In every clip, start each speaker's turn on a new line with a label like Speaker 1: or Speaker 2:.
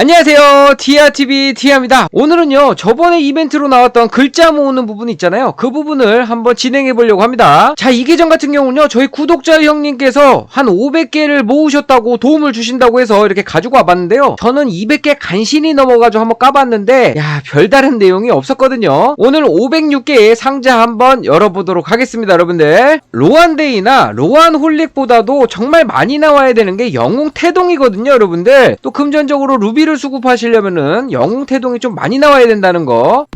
Speaker 1: 안녕하세요. 티아TV 티아입니다. 오늘은요, 저번에 이벤트로 나왔던 글자 모으는 부분 있잖아요. 그 부분을 한번 진행해 보려고 합니다. 자, 이 계정 같은 경우는요, 저희 구독자 형님께서 한 500개를 모으셨다고 도움을 주신다고 해서 이렇게 가지고 와봤는데요. 저는 200개 간신히 넘어가지고 한번 까봤는데, 야, 별다른 내용이 없었거든요. 오늘 506개의 상자 한번 열어보도록 하겠습니다, 여러분들. 로안데이나 로안 홀릭보다도 정말 많이 나와야 되는 게 영웅 태동이거든요, 여러분들. 또 금전적으로 루비를 수급하시려면은 영웅 태동이 좀 많이 나와야 된다는 거.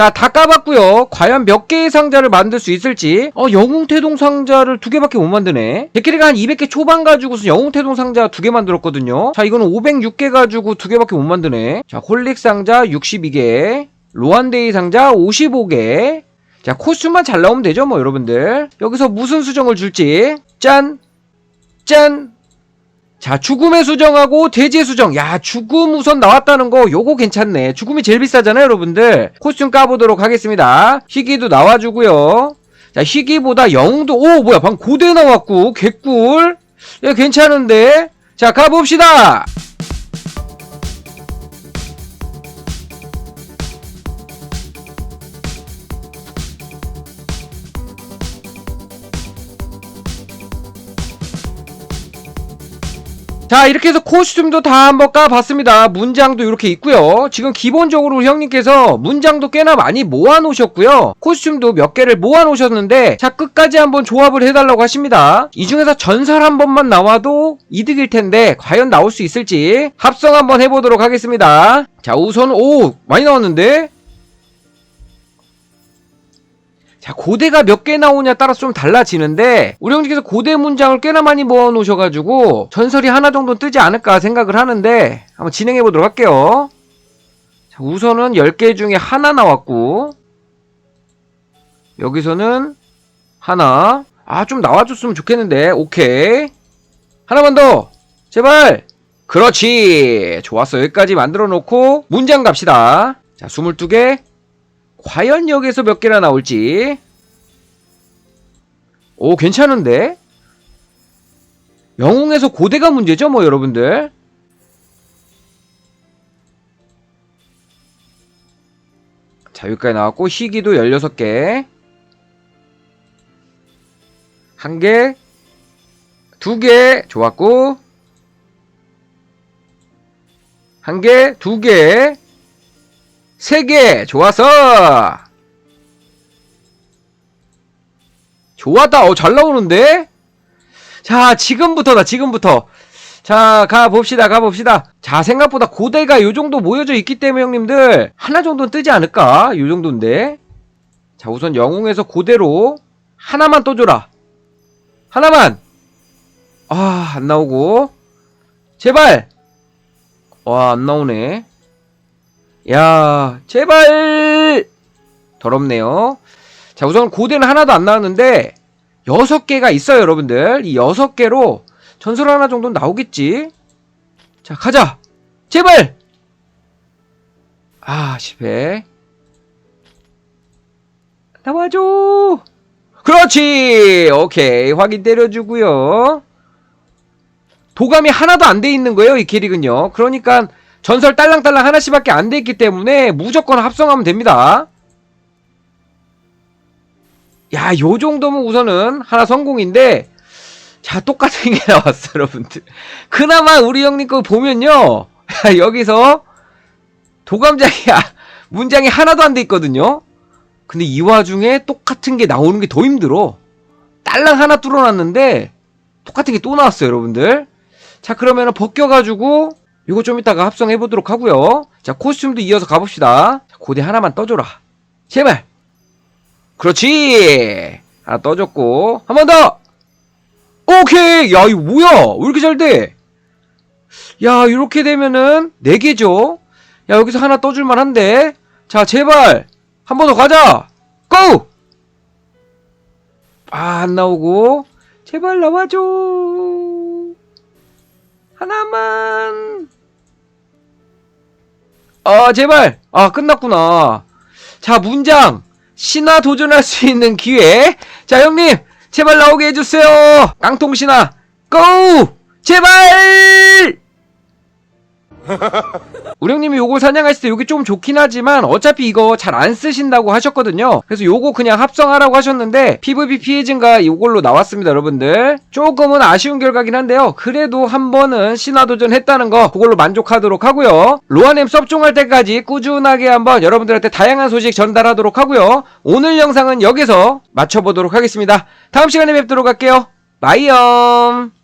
Speaker 1: 자, 다 까봤고요. 과연 몇 개의 상자를 만들 수 있을지. 어, 영웅태동 상자를 두 개밖에 못 만드네. 제끼리가 한 200개 초반 가지고서 영웅태동 상자 두 개 만들었거든요. 자, 이거는 506개 가지고 두 개밖에 못 만드네. 자, 홀릭 상자 62개. 로안데이 상자 55개. 자, 코스튬만 잘 나오면 되죠, 뭐, 여러분들. 여기서 무슨 수정을 줄지. 짠! 짠! 자, 죽음의 수정하고 돼지의 수정. 야, 죽음 우선 나왔다는 거, 요거 괜찮네. 죽음이 제일 비싸잖아요, 여러분들. 코스튬 까보도록 하겠습니다. 희귀도 나와주고요. 자, 희귀보다 영웅도, 오, 뭐야, 방금 고대 나왔고, 개꿀. 야, 괜찮은데? 자, 가봅시다! 자 이렇게 해서 코스튬도 다 한번 까봤습니다. 문장도 이렇게 있고요. 지금 기본적으로 형님께서 문장도 꽤나 많이 모아놓으셨고요. 코스튬도 몇 개를 모아놓으셨는데 자 끝까지 한번 조합을 해달라고 하십니다. 이 중에서 전설 한 번만 나와도 이득일 텐데 과연 나올 수 있을지 합성 한번 해보도록 하겠습니다. 자 우선 오 많이 나왔는데 자, 고대가 몇 개 나오냐 따라서 좀 달라지는데, 우리 형님께서 고대 문장을 꽤나 많이 모아 놓으셔가지고, 전설이 하나 정도 뜨지 않을까 생각을 하는데, 한번 진행해 보도록 할게요. 자, 우선은 10개 중에 하나 나왔고, 여기서는 하나. 아, 좀 나와줬으면 좋겠는데, 오케이. 하나만 더! 제발! 그렇지! 좋았어. 여기까지 만들어 놓고, 문장 갑시다. 자, 22개. 과연 여기서 몇 개나 나올지. 오, 괜찮은데? 영웅에서 고대가 문제죠, 뭐, 여러분들. 자, 여기까지 나왔고, 희귀도 16개. 한 개, 두 개, 좋았고. 한 개, 두 개, 세 개, 좋았어! 좋았다, 어, 잘 나오는데? 자, 지금부터다, 지금부터. 자, 가봅시다, 가봅시다. 자, 생각보다 고대가 요 정도 모여져 있기 때문에 형님들, 하나 정도는 뜨지 않을까? 요 정도인데. 자, 우선 영웅에서 고대로 하나만 떠줘라. 하나만! 아, 안 나오고. 제발! 와, 안 나오네. 야, 제발! 더럽네요. 자, 우선 고대는 하나도 안 나왔는데, 여섯 개가 있어요, 여러분들. 이 여섯 개로 전설 하나 정도는 나오겠지? 자, 가자! 제발! 아, 실패. 나와줘! 그렇지! 오케이. 확인 때려주고요. 도감이 하나도 안 돼 있는 거예요, 이 캐릭은요. 그러니까, 전설 딸랑딸랑 하나씩밖에 안 돼 있기 때문에 무조건 합성하면 됩니다. 야, 요 정도면 우선은 하나 성공인데, 자, 똑같은 게 나왔어, 여러분들. 그나마 우리 형님 거 보면요. 여기서 도감장이, 아, 문장이 하나도 안 돼 있거든요. 근데 이 와중에 똑같은 게 나오는 게 더 힘들어. 딸랑 하나 뚫어놨는데, 똑같은 게 또 나왔어요, 여러분들. 자, 그러면은 벗겨가지고, 이거 좀 이따가 합성해 보도록 하고요. 자, 코스튬도 이어서 가봅시다. 자, 고대 하나만 떠줘라. 제발. 그렇지. 하나 떠줬고 한 번 더. 오케이. 야, 이거 뭐야? 왜 이렇게 잘 돼? 야, 이렇게 되면은 4 개죠? 야, 여기서 하나 떠줄 만 한데. 자, 제발! 한 번 더 가자! 고! 아, 안 나오고. 제발 나와줘. 하나만. 아, 제발! 아, 끝났구나. 자, 문장! 신화 도전할 수 있는 기회. 자, 형님! 제발 나오게 해주세요! 깡통 신화! 고! 제발! 우리 형님이 요걸 사냥했을 때 요게 좀 좋긴 하지만 어차피 이거 잘 안 쓰신다고 하셨거든요. 그래서 요거 그냥 합성하라고 하셨는데 PVP 피해 증가 요걸로 나왔습니다, 여러분들. 조금은 아쉬운 결과긴 한데요. 그래도 한 번은 신화 도전 했다는 거 그걸로 만족하도록 하고요. 로아님 섭종할 때까지 꾸준하게 한번 여러분들한테 다양한 소식 전달하도록 하고요. 오늘 영상은 여기서 마쳐보도록 하겠습니다. 다음 시간에 뵙도록 할게요. 바이엄!